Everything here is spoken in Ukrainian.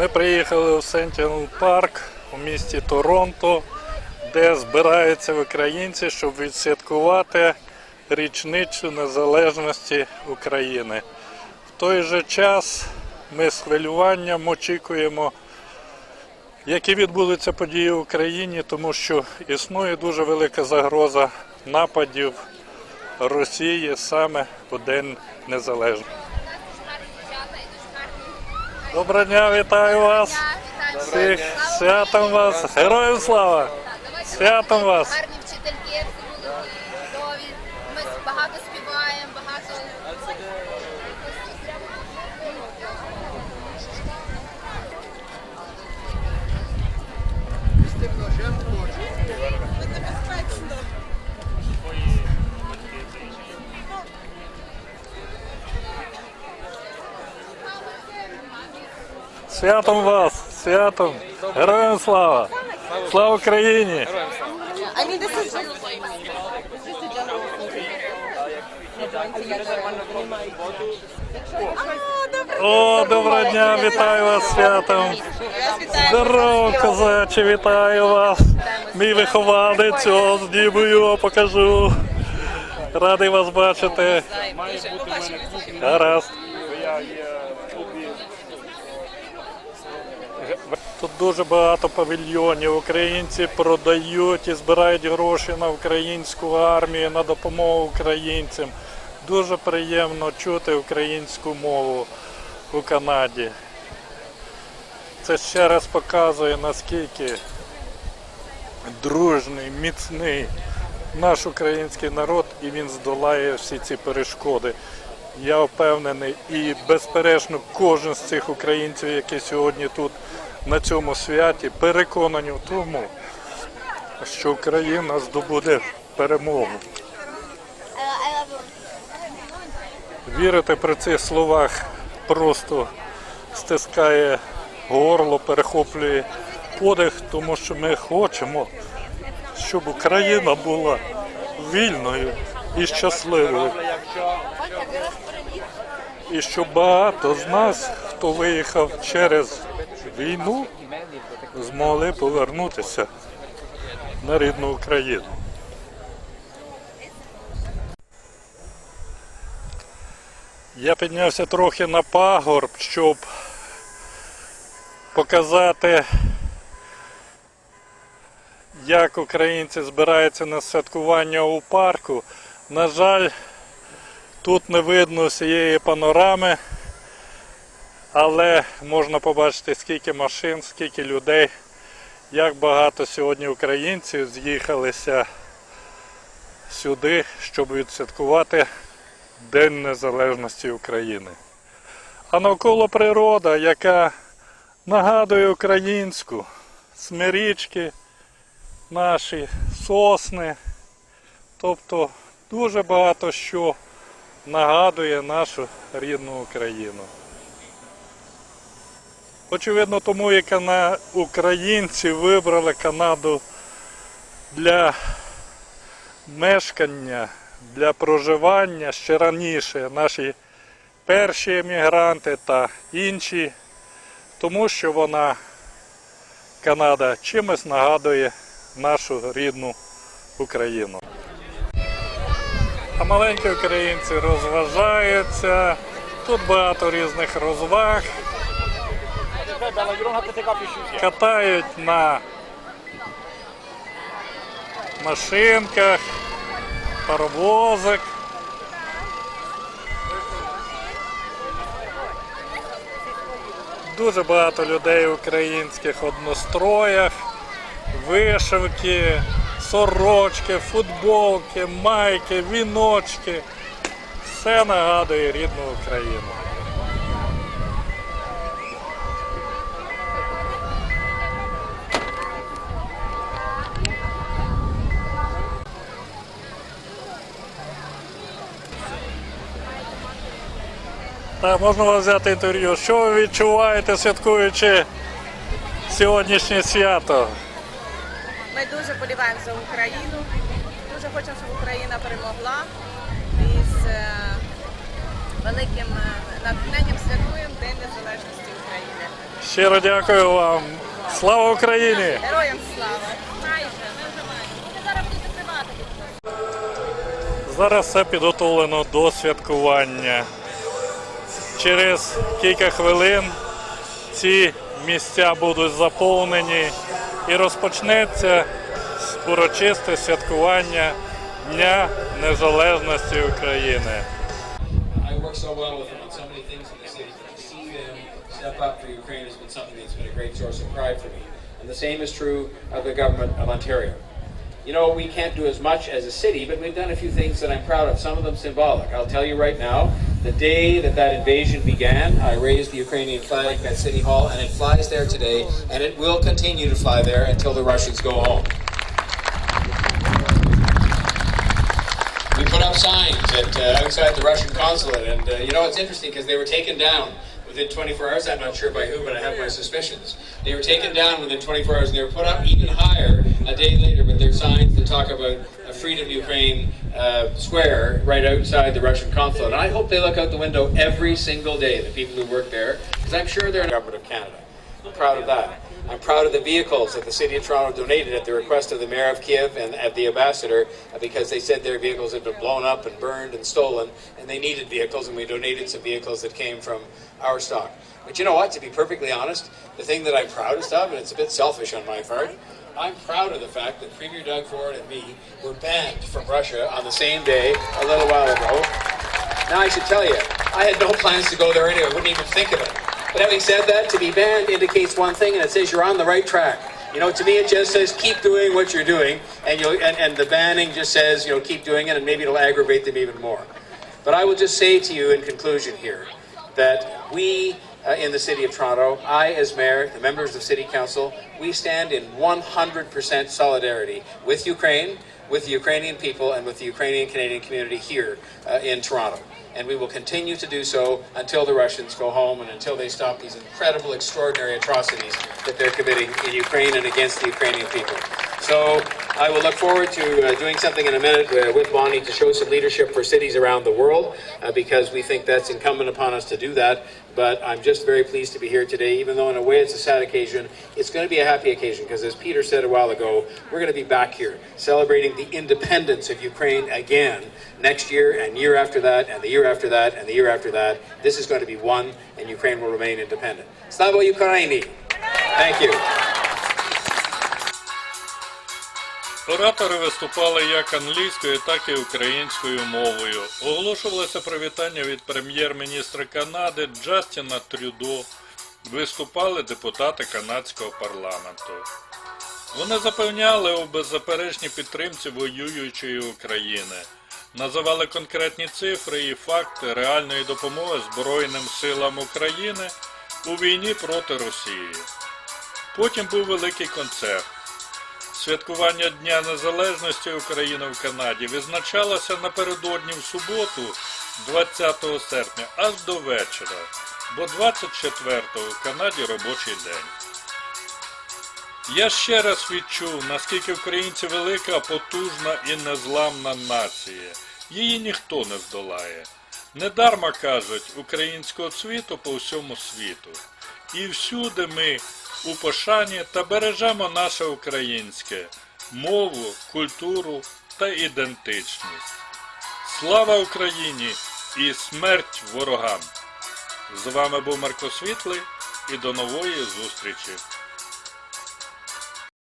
Ми приїхали у Сентінел Парк у місті Торонто, де збираються українці, щоб відсвяткувати річницю незалежності України. В той же час ми з хвилюванням очікуємо, які відбудуться події в Україні, тому що існує дуже велика загроза нападів Росії саме у День Незалежності. Доброго дня, вітаю вас! Всіх святом вас! Героям слава! Святом вас! Святом вас! Святом! Героям слава! Слава Україні! О, доброго дня! Вітаю вас святом! Здорово, козаче, вітаю вас! Мій вихованець, о, зніму його, покажу. Радий вас бачити. Гаразд. Тут дуже багато павільйонів. Українці продають і збирають гроші на українську армію, на допомогу українцям. Дуже приємно чути українську мову у Канаді. Це ще раз показує, наскільки дружний, міцний наш український народ, і він здолає всі ці перешкоди. Я впевнений, і безперечно, кожен з цих українців, які сьогодні тут на цьому святі, переконані в тому, що Україна здобуде перемогу. Вірити при цих словах просто стискає горло, перехоплює подих, тому що ми хочемо, щоб Україна була вільною і щасливою. І щоб багато з нас, хто виїхав через війну, змогли повернутися на рідну Україну. Я піднявся трохи на пагорб, щоб показати, як українці збираються на святкування у парку. На жаль, тут не видно всієї панорами, але можна побачити, скільки машин, скільки людей, як багато сьогодні українців з'їхалися сюди, щоб відсвяткувати День Незалежності України. А навколо природа, яка нагадує українську, смирічки, наші сосни, тобто дуже багато що нагадує нашу рідну Україну. Очевидно, тому і українці вибрали Канаду для мешкання, для проживання ще раніше наші перші емігранти та інші, тому що вона, Канада, чимось нагадує нашу рідну Україну. А маленькі українці розважаються. Тут багато різних розваг. Катають на машинках, паровозик. Дуже багато людей українських одностроях, вишивки, сорочки, футболки, майки, віночки. Все нагадує рідну Україну. Так, можна вас взяти інтерв'ю. Що ви відчуваєте, святкуючи сьогоднішнє свято? Ми дуже боліваємо за Україну. Дуже хочемо, щоб Україна перемогла. І з е, великим е, натхненням святкуємо День Незалежності України. Щиро дякую вам. Слава Україні! Героям слава! Майже, ми вже маємо. Вони зараз будуть закривати. Зараз все підготовлено до святкування. Через кілька хвилин ці місця будуть заповнені і розпочнеться урочисте святкування Дня Незалежності України. Great source of pride for me. And the same is true of the government of Ontario. You know, we can't do as much as a city, but we've done a few things that I'm proud of, some of them symbolic. I'll tell you right now, the day that that invasion began, I raised the Ukrainian flag at City Hall, and it flies there today, and it will continue to fly there until the Russians go home. We put up signs at, uh, outside the Russian consulate, and uh, you know it's interesting because they were taken down within 24 hours. I'm not sure by who, but I have my suspicions. They were taken down within 24 hours, and they were put up even higher a day later. But they're signs that talk about a Freedom Ukraine uh, square right outside the Russian consulate. And I hope they look out the window every single day. The people who work there, because I'm sure they're in the government of Canada. I'm proud of that. I'm proud of the vehicles that the City of Toronto donated at the request of the Mayor of Kiev and of the Ambassador because they said their vehicles had been blown up and burned and stolen and they needed vehicles and we donated some vehicles that came from our stock. But you know what, to be perfectly honest, the thing that I'm proudest of, and it's a bit selfish on my part, I'm proud of the fact that Premier Doug Ford and me were banned from Russia on the same day a little while ago. Now, I should tell you, I had no plans to go there anyway. I wouldn't even think of it. But having said that, to be banned indicates one thing, and it says you're on the right track. You know, to me, it just says keep doing what you're doing, and you and, and the banning just says you know keep doing it, and maybe it'll aggravate them even more. But I will just say to you in conclusion here that we uh, in the City of Toronto, I as Mayor, the members of City Council, we stand in 100% solidarity with Ukraine, with the Ukrainian people, and with the Ukrainian Canadian community here uh, in Toronto. And we will continue to do so until the Russians go home and until they stop these incredible, extraordinary atrocities that they're committing in Ukraine and against the Ukrainian people. So I will look forward to uh, doing something in a minute uh, with Bonnie to show some leadership for cities around the world uh, because we think that's incumbent upon us to do that. But I'm just very pleased to be here today, even though in a way it's a sad occasion. It's going to be a happy occasion because, as Peter said a while ago, we're going to be back here celebrating the independence of Ukraine again next year and year after that and the year after that and the year after that. This is going to be one and Ukraine will remain independent. Slava Ukraini! Thank you. Оратори виступали як англійською, так і українською мовою. Оголошувалося привітання від прем'єр-міністра Канади Джастіна Трюдо. Виступали депутати канадського парламенту. Вони запевняли у беззаперечній підтримці воюючої України, називали конкретні цифри і факти реальної допомоги Збройним силам України у війні проти Росії. Потім був великий концерт. Святкування Дня Незалежності України в Канаді відзначалося напередодні в суботу, 20 серпня, аж до вечора, бо 24-го в Канаді робочий день. Я ще раз відчув, наскільки українці велика, потужна і незламна нація. Її ніхто не здолає. Недарма кажуть українського цвіту по всьому світу. І всюди ми у пошані та бережемо наше українське мову, культуру та ідентичність. Слава Україні і смерть ворогам! З вами був Марко Світлий і до нової зустрічі!